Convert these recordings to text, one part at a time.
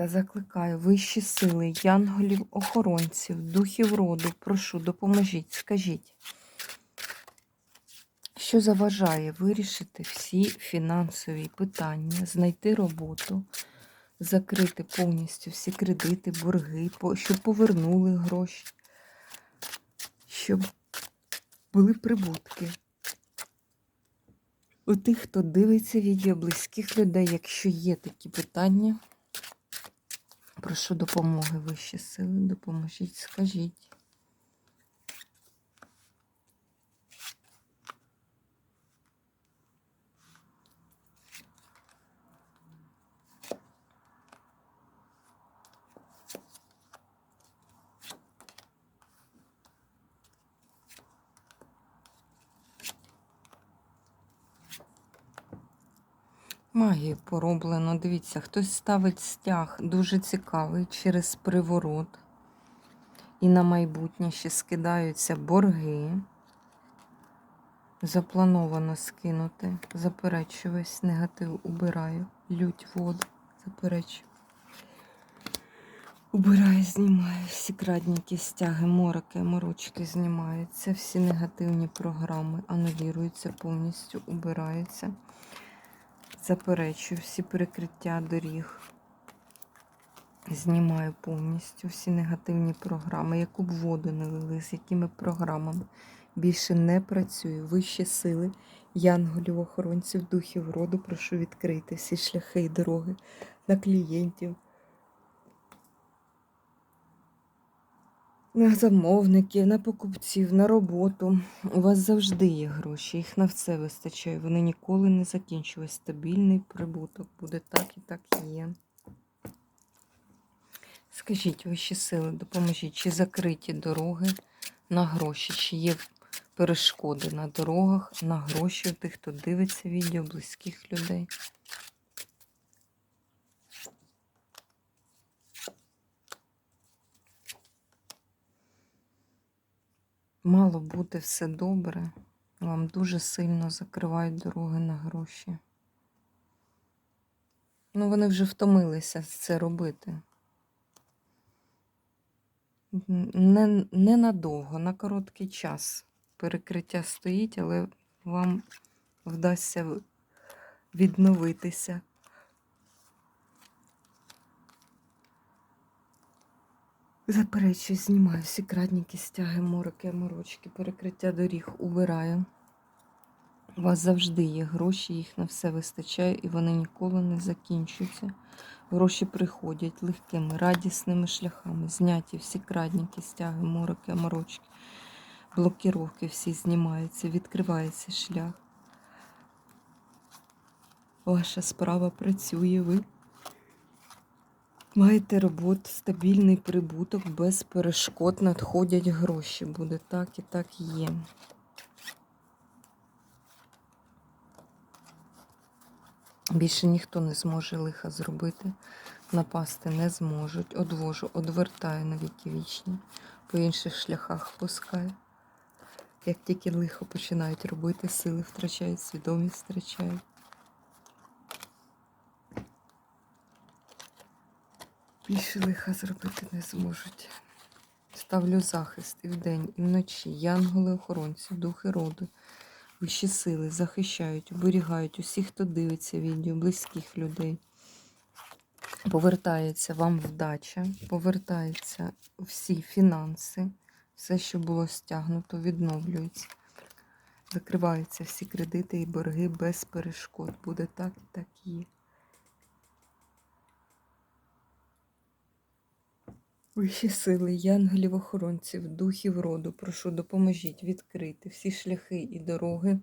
Та закликаю вищі сили, янголів, охоронців, духів роду, прошу, допоможіть, скажіть, що заважає вирішити всі фінансові питання, знайти роботу, закрити повністю всі кредити, борги, щоб повернули гроші, щоб були прибутки. У тих, хто дивиться відео близьких людей, якщо є такі питання, Прошу допомоги вищі сили, допоможіть, скажіть. Магію пороблено. Дивіться, хтось ставить стяг дуже цікавий через приворот. І на майбутнє ще скидаються борги. Заплановано скинути. Заперечую весь негатив убираю. Лють воду. Заперечую. Убираю, знімаю всі крадніки, стяги, мороки, морочки знімаються, всі негативні програми анулюються повністю, убираються. Заперечую всі перекриття доріг. Знімаю повністю всі негативні програми, яку б воду не лили, з якими програмами. Більше не працюю. Вищі сили, янголів, охоронців, духів роду, прошу відкрити всі шляхи і дороги на клієнтів, на замовників, на покупців, на роботу. У вас завжди є гроші, їх на все вистачає. Вони ніколи не закінчують. Стабільний прибуток буде так і так є. Скажіть, вищі сили, допоможіть, чи закриті дороги на гроші, чи є перешкоди на дорогах, на гроші у тих, хто дивиться відео, близьких людей. Мало бути все добре. Вам дуже сильно закривають дороги на гроші. Ну, вони вже втомилися це робити. Не, не надовго, на короткий час. Перекриття стоїть, але вам вдасться відновитися. Заперечую, знімаю всі крадніки, стяги, мороки, морочки, перекриття доріг убираю. У вас завжди є гроші, їх на все вистачає, і вони ніколи не закінчуються. Гроші приходять легкими, радісними шляхами. Зняті всі крадніки, стяги, мороки, морочки, блокіровки всі знімаються, відкривається шлях. Ваша справа працює, ви маєте роботу, стабільний прибуток, без перешкод надходять гроші. Буде так і так є. Більше ніхто не зможе лиха зробити, напасти не зможуть. Одвожу, одвертаю на віки вічні, по інших шляхах пускаю. Як тільки лихо починають робити, сили втрачають, свідомість втрачають. Більше лиха зробити не зможуть. Ставлю захист і вдень, і вночі. Янголи-охоронці, духи роду, вищі сили захищають, оберігають усіх, хто дивиться відео, близьких людей. Повертається вам вдача, повертаються всі фінанси, все, що було стягнуто, відновлюється. Закриваються всі кредити і борги без перешкод. Буде так і так є. Вищі сили, янголів, охоронців, духів роду, прошу, допоможіть відкрити всі шляхи і дороги.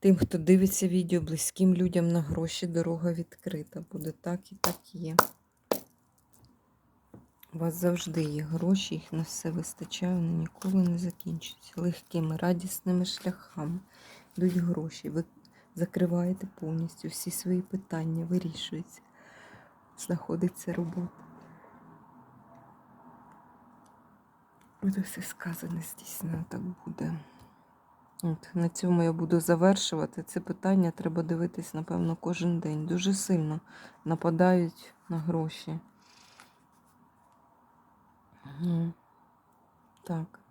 Тим, хто дивиться відео, близьким людям на гроші, дорога відкрита. Буде так і так є. У вас завжди є гроші, їх на все вистачає, вони ніколи не закінчуються. Легкими, радісними шляхами йдуть гроші. Ви закриваєте повністю всі свої питання, вирішується. Знаходиться робота. Буде все сказане, здійснено, так буде. От, на цьому я буду завершувати. Це питання треба дивитись, напевно, кожен день. Дуже сильно нападають на гроші. Так.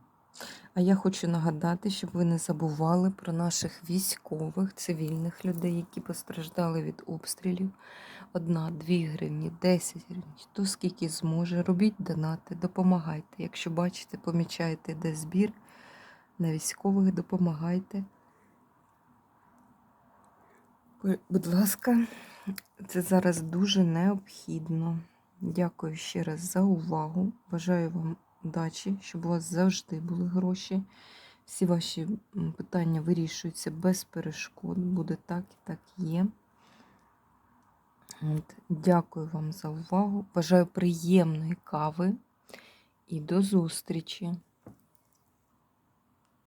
А я хочу нагадати, щоб ви не забували про наших військових, цивільних людей, які постраждали від обстрілів. Одна, дві гривні, 10 гривень, хто скільки зможе. Робіть донати, допомагайте. Якщо бачите, помічаєте, де збір на військових, допомагайте. Будь ласка, це зараз дуже необхідно. Дякую ще раз за увагу. Бажаю вам удачі, щоб у вас завжди були гроші. Всі ваші питання вирішуються без перешкод. Буде так і так є. От, Дякую вам за увагу. Бажаю приємної кави і до зустрічі!